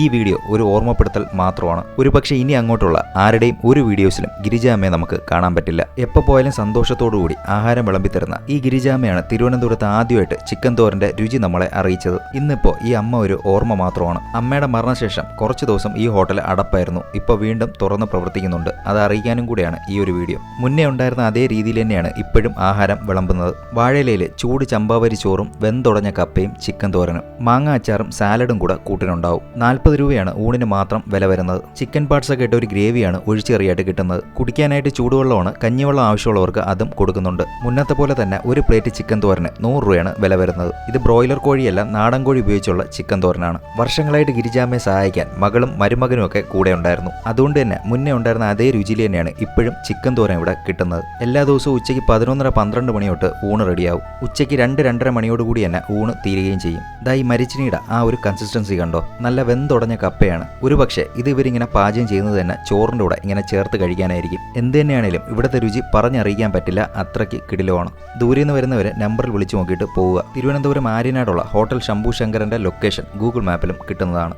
ഈ വീഡിയോ ഒരു ഓർമ്മപ്പെടുത്തൽ മാത്രമാണ്. ഒരുപക്ഷെ ഇനി അങ്ങോട്ടുള്ള ആരുടെയും ഒരു വീഡിയോസിലും ഗിരിജാമ്മയെ നമുക്ക് കാണാൻ പറ്റില്ല. എപ്പോൾ പോയാലും സന്തോഷത്തോടുകൂടി ആഹാരം വിളമ്പിത്തരുന്ന ഈ ഗിരിജാമ്മയാണ് തിരുവനന്തപുരത്ത് ആദ്യമായിട്ട് ചിക്കൻ തോരന്റെ രുചി നമ്മളെ അറിയിച്ചത്. ഇന്നിപ്പോൾ ഈ അമ്മ ഒരു ഓർമ്മ മാത്രമാണ്. അമ്മയുടെ മരണശേഷം കുറച്ച് ദിവസം ഈ ഹോട്ടൽ അടപ്പായിരുന്നു. ഇപ്പോൾ വീണ്ടും തുറന്ന് പ്രവർത്തിക്കുന്നുണ്ട്. അത് അറിയിക്കാനും കൂടിയാണ് ഈ ഒരു വീഡിയോ. മുന്നേ ഉണ്ടായിരുന്ന അതേ രീതിയിൽ തന്നെയാണ് ഇപ്പോഴും ആഹാരം വിളമ്പുന്നത്. വാഴയിലയിൽ ചൂട് ചമ്പാവരി ചോറും വെന്തുടഞ്ഞ കപ്പയും ചിക്കൻ തോരനും മാങ്ങ അച്ചാറും സാലഡും കൂടെ കൂട്ടിനുണ്ടാവും. രൂപയാണ് ഊണിന് മാത്രം വില വരുന്നത്. ചിക്കൻ പാർട്സ് ഒക്കെ ഇട്ട ഒരു ഗ്രേവിയാണ് ഒഴിച്ചെറിയായിട്ട് കിട്ടുന്നത്. കുടിക്കാനായിട്ട് ചൂടുവെള്ളമാണ് കഞ്ഞിവെള്ളം ആവശ്യമുള്ളവർക്ക് അതും കൊടുക്കുന്നുണ്ട്. മുന്നത്തെ പോലെ തന്നെ ഒരു പ്ലേറ്റ് ചിക്കൻ തോരന് നൂറ് രൂപയാണ് വില വരുന്നത്. ഇത് ബ്രോയിലർ കോഴിയല്ല നാടൻ കോഴി ഉപയോഗിച്ചുള്ള ചിക്കൻ തോരനാണ്. വർഷങ്ങളായിട്ട് ഗിരിജാമ്മയെ സഹായിക്കാൻ മകളും മരുമകനും ഒക്കെ കൂടെ ഉണ്ടായിരുന്നു. അതുകൊണ്ട് തന്നെ മുന്നേ ഉണ്ടായിരുന്ന അതേ രുചിയിൽ തന്നെയാണ് ഇപ്പോഴും ചിക്കൻ തോരൻ ഇവിടെ കിട്ടുന്നത്. എല്ലാ ദിവസവും ഉച്ചയ്ക്ക് പതിനൊന്നര പന്ത്രണ്ട് മണിയോട്ട് ഊണ് റെഡിയാവും. ഉച്ചയ്ക്ക് രണ്ട് രണ്ടര മണിയോടുകൂടി തന്നെ ഊണ് തീരുകയും ചെയ്യും. ദാ മരിച്ചിനിയുടെ ആ ഒരു കൺസിസ്റ്റൻസി കണ്ടോ? നല്ല വെന്തുടഞ്ഞ കപ്പയാണ്. ഒരുപക്ഷെ ഇത് ഇവരിങ്ങനെ പാചകം ചെയ്യുന്നത് തന്നെ ചോറിന്റെ കൂടെ ഇങ്ങനെ ചേർത്ത് കഴിക്കാനായിരിക്കും. എന്ത് തന്നെയാണേലും ഇവിടുത്തെ രുചി പറഞ്ഞറിയിക്കാൻ പറ്റില്ല അത്രയ്ക്ക് കിടിലമാണ്. ദൂരെ നിന്ന് വരുന്നവരെ നമ്പറിൽ വിളിച്ചു നോക്കിയിട്ട് പോവുക. തിരുവനന്തപുരം ആര്യനാടുള്ള ഹോട്ടൽ ശംഭു ശങ്കരന്റെ ലൊക്കേഷൻ ഗൂഗിൾ മാപ്പിലും കിട്ടുന്നതാണ്.